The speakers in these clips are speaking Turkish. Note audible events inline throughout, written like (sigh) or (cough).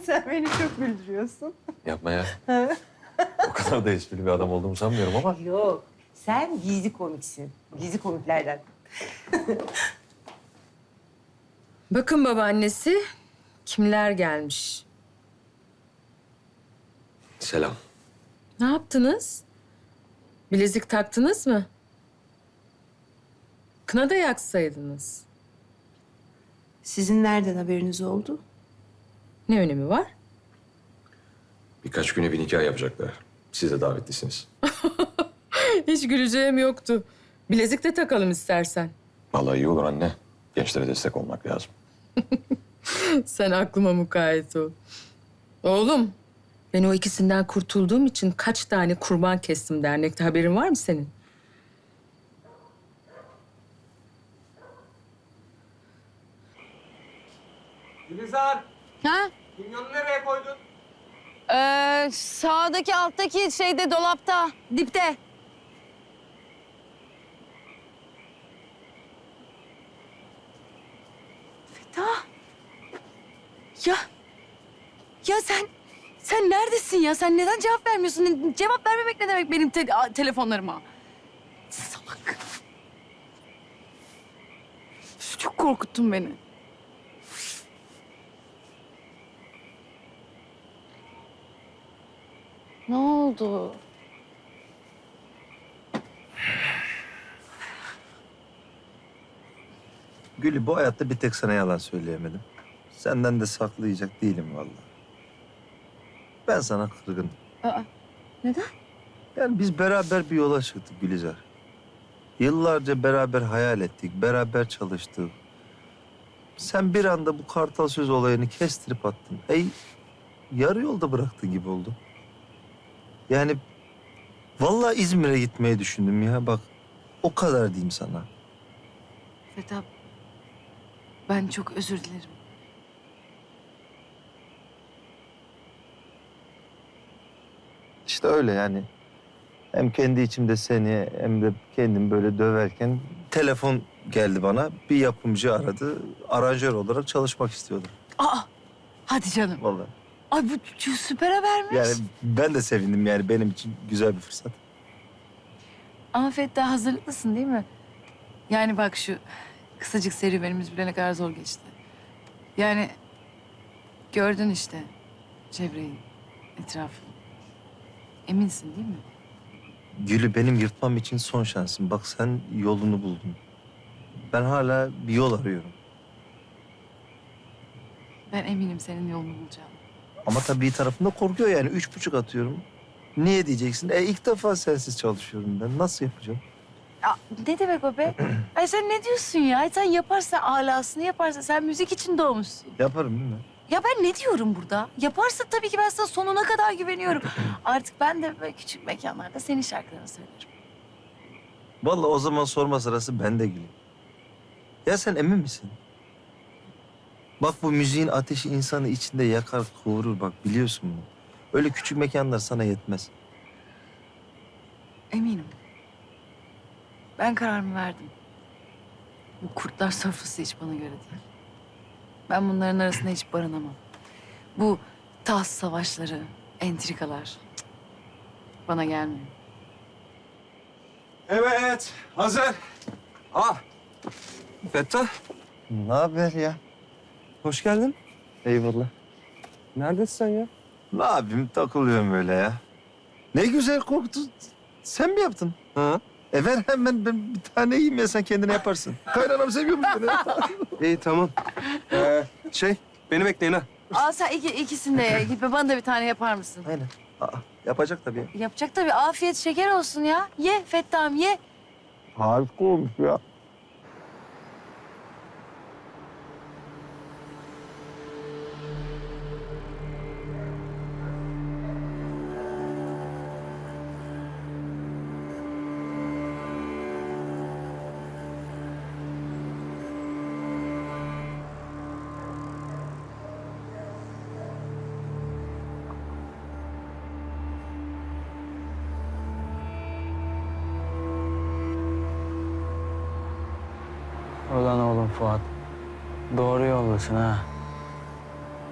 (laughs) Sen beni çok güldürüyorsun. Yapma ya. (laughs) o kadar da esprili bir adam olduğumu sanmıyorum ama. Yok. Sen gizli komiksin. Gizli komiklerden. (laughs) Bakın babaannesi kimler gelmiş. Selam. Ne yaptınız? Bilezik taktınız mı? Kına da yaksaydınız. Sizin nereden haberiniz oldu? Ne önemi var? Birkaç güne bir nikah yapacaklar. Siz de davetlisiniz. (laughs) Hiç güleceğim yoktu. Bilezik de takalım istersen. Vallahi iyi olur anne. Gençlere destek olmak lazım. (laughs) Sen aklıma mukayyet ol. Oğlum, ben o ikisinden kurtulduğum için kaç tane kurban kestim dernekte. Haberin var mı senin? Gülizar, Ha? Kimyonu nereye koydun? Ee, sağdaki alttaki şeyde dolapta, dipte. Feda. Ya. Ya sen sen neredesin ya? Sen neden cevap vermiyorsun? Cevap vermemek ne demek benim te- telefonlarıma? Salak. Çok korkuttun beni. Ne oldu? Gülü bu hayatta bir tek sana yalan söyleyemedim. Senden de saklayacak değilim vallahi. Ben sana kırgınım. Aa, neden? Yani biz beraber bir yola çıktık Gülizar. Yıllarca beraber hayal ettik, beraber çalıştık. Sen bir anda bu kartal söz olayını kestirip attın. Ey yarı yolda bıraktın gibi oldu. Yani vallahi İzmir'e gitmeyi düşündüm ya bak. O kadar diyeyim sana. Feda, ben çok özür dilerim. İşte öyle yani. Hem kendi içimde seni hem de kendim böyle döverken telefon geldi bana. Bir yapımcı aradı. Aranjör olarak çalışmak istiyordu. Aa, hadi canım. Vallahi. Ay bu süper habermiş. Yani ben de sevindim yani benim için güzel bir fırsat. Ama Feda hazırlıklısın değil mi? Yani bak şu kısacık serüvenimiz bile ne kadar zor geçti. Yani gördün işte çevreyi, etrafı. Eminsin değil mi? Gülü benim yırtmam için son şansım. Bak sen yolunu buldun. Ben hala bir yol arıyorum. Ben eminim senin yolunu bulacağım. Ama tabii bir tarafında korkuyor yani. Üç buçuk atıyorum. Niye diyeceksin? E ilk defa sensiz çalışıyorum ben. Nasıl yapacağım? Ya, ne demek o be? (clears throat) Ay sen ne diyorsun ya? Ay sen yaparsa alasını yaparsa sen müzik için doğmuşsun. Yaparım değil mi? Ya ben ne diyorum burada? Yaparsa tabii ki ben sana sonuna kadar güveniyorum. (clears throat) Artık ben de böyle küçük mekanlarda senin şarkılarını söylerim. Vallahi o zaman sorma sırası bende Gülüm. Ya sen emin misin? Bak bu müziğin ateşi insanı içinde yakar, kıvırır bak biliyorsun bunu. Öyle küçük mekanlar sana yetmez. Eminim. Ben kararımı verdim. Bu kurtlar sofrası hiç bana göre değil. Ben bunların arasında hiç barınamam. Bu taht savaşları, entrikalar cık, bana gelmiyor. Evet, hazır. Ah, Fettah, Ne haber ya? Hoş geldin. Eyvallah. Neredesin sen ya? Ne yapayım takılıyorum böyle ya. Ne güzel koktu. Sen mi yaptın? Ha? E ver hemen ben bir tane yiyeyim ya sen kendine yaparsın. (laughs) Kaynanam seviyormuş beni. (laughs) İyi, tamam. Ee, şey, beni bekleyin ha. Aa sen iki, ikisini de ye. (laughs) Git bana da bir tane yapar mısın? Aynen. Aa, yapacak tabii. Yapacak tabii. Afiyet şeker olsun ya. Ye Fettah'ım ye. Harika olmuş ya. Ulan oğlum Fuat. Doğru yoldasın ha.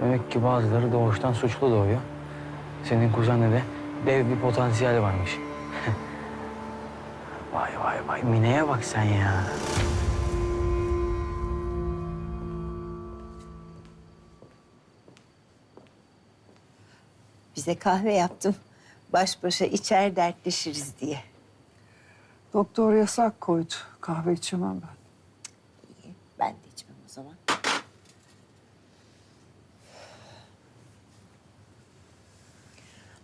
Demek ki bazıları doğuştan suçlu doğuyor. Senin kuzende de dev bir potansiyel varmış. (laughs) vay vay vay Mine'ye bak sen ya. Bize kahve yaptım. Baş başa içer dertleşiriz diye. Doktor yasak koydu. Kahve içemem ben. Ben de içmem o zaman.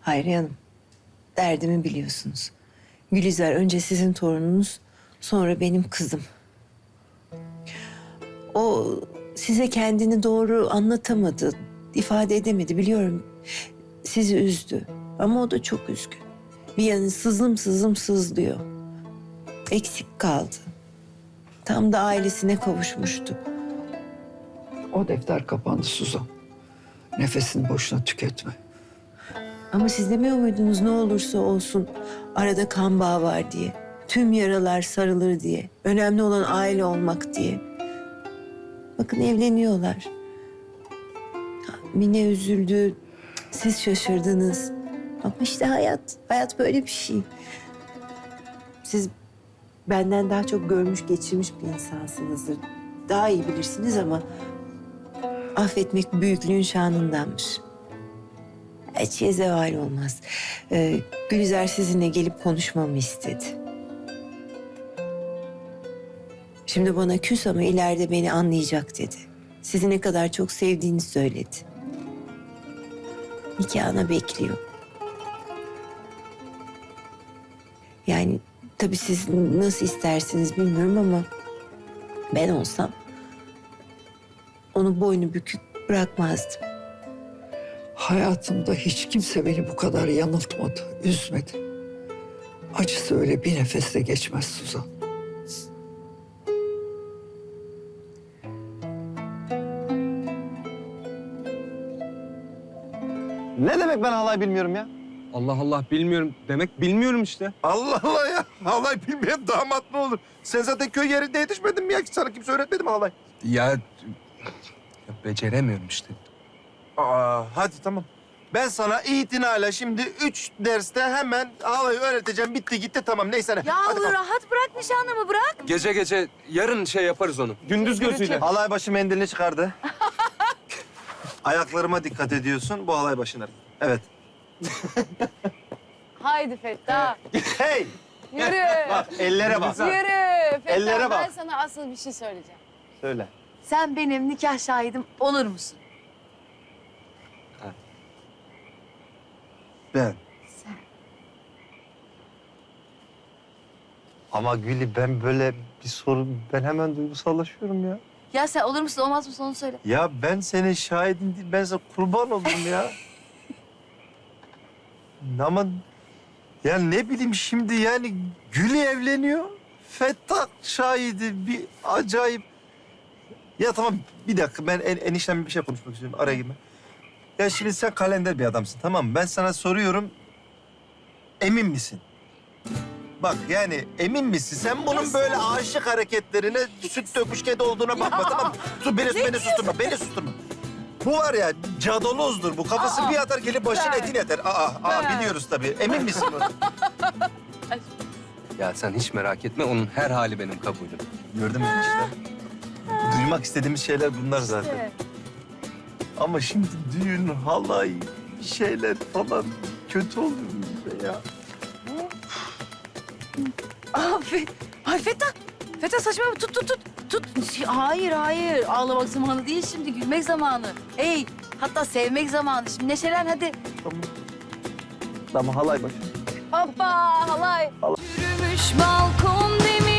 Hayriye Hanım, derdimi biliyorsunuz. Gülizar önce sizin torununuz, sonra benim kızım. O size kendini doğru anlatamadı, ifade edemedi biliyorum. Sizi üzdü ama o da çok üzgün. Bir yanı sızım sızım sızlıyor. Eksik kaldı. Tam da ailesine kavuşmuştu. O defter kapandı Suzan. Nefesini boşuna tüketme. Ama siz demiyor muydunuz ne olursa olsun arada kan bağı var diye. Tüm yaralar sarılır diye. Önemli olan aile olmak diye. Bakın evleniyorlar. Mine üzüldü. Siz şaşırdınız. Ama işte hayat. Hayat böyle bir şey. Siz benden daha çok görmüş geçirmiş bir insansınızdır. Daha iyi bilirsiniz ama affetmek büyüklüğün şanındanmış. Hiç şey zeval olmaz. Ee, Gülizar sizinle gelip konuşmamı istedi. Şimdi bana küs ama ileride beni anlayacak dedi. Sizi ne kadar çok sevdiğini söyledi. Nikahına bekliyor. Yani tabii siz nasıl istersiniz bilmiyorum ama ben olsam onu boynu bükük bırakmazdım. Hayatımda hiç kimse beni bu kadar yanıltmadı, üzmedi. Acısı öyle bir nefeste geçmez Suzan. Ne demek ben halay bilmiyorum ya? Allah Allah bilmiyorum demek bilmiyorum işte. Allah Allah ya. Halay bilmeyen damat mı olur? Sen zaten köy yerinde yetişmedin mi ya? Sana kimse öğretmedi mi halay? Ya, ya beceremiyorum işte. Aa, hadi tamam. Ben sana itinayla şimdi üç derste hemen halayı öğreteceğim. Bitti gitti tamam neyse ne. Ya hadi kalk. rahat bırak nişanlımı bırak. Gece gece yarın şey yaparız onu. Gündüz gözüyle. Halay başı mendilini çıkardı. (laughs) Ayaklarıma dikkat ediyorsun. Bu halay başına. Evet. Haydi Fettah. Hey! Yürü. (laughs) Bak ellere bak. Yürü. Fettah Ellere bak. ben sana asıl bir şey söyleyeceğim. Söyle. Sen benim nikah şahidim olur musun? Ben. Sen. Ama Gülü ben böyle bir soru ben hemen duygusallaşıyorum ya. Ya sen olur musun olmaz mısın onu söyle. Ya ben senin şahidin değil, ben sana kurban oldum ya. (laughs) Ama ya ne bileyim şimdi yani Gülü evleniyor. Fettah şahidi bir acayip. Ya tamam bir dakika ben en, eniştemle bir şey konuşmak istiyorum araya girme. Ya şimdi sen kalender bir adamsın tamam mı? Ben sana soruyorum. Emin misin? Bak yani emin misin? Sen bunun böyle aşık hareketlerine süt dökmüş kedi olduğuna bakma tamam mı? Sus beni, beni susturma, beni susturma. Bu var ya cadalozdur bu. Kafası bir atar gelip başın etini yeter. Aa, aa biliyoruz tabii. Emin misin bunu? Ya sen hiç merak etme onun her hali benim kabulüm. Gördün mü işte? Duymak istediğimiz şeyler bunlar zaten. Ama şimdi düğün, halay, bir şeyler falan kötü oluyor bize ya. Aa, Fe Ay Fettah. Fettah saçmalama tut tut tut. Tut. Hayır hayır. Ağlamak zamanı değil şimdi gülmek zamanı. Ey hatta sevmek zamanı. Şimdi neşelen hadi. Tamam halay başı. Hoppa halay. Yürümüş balkon demir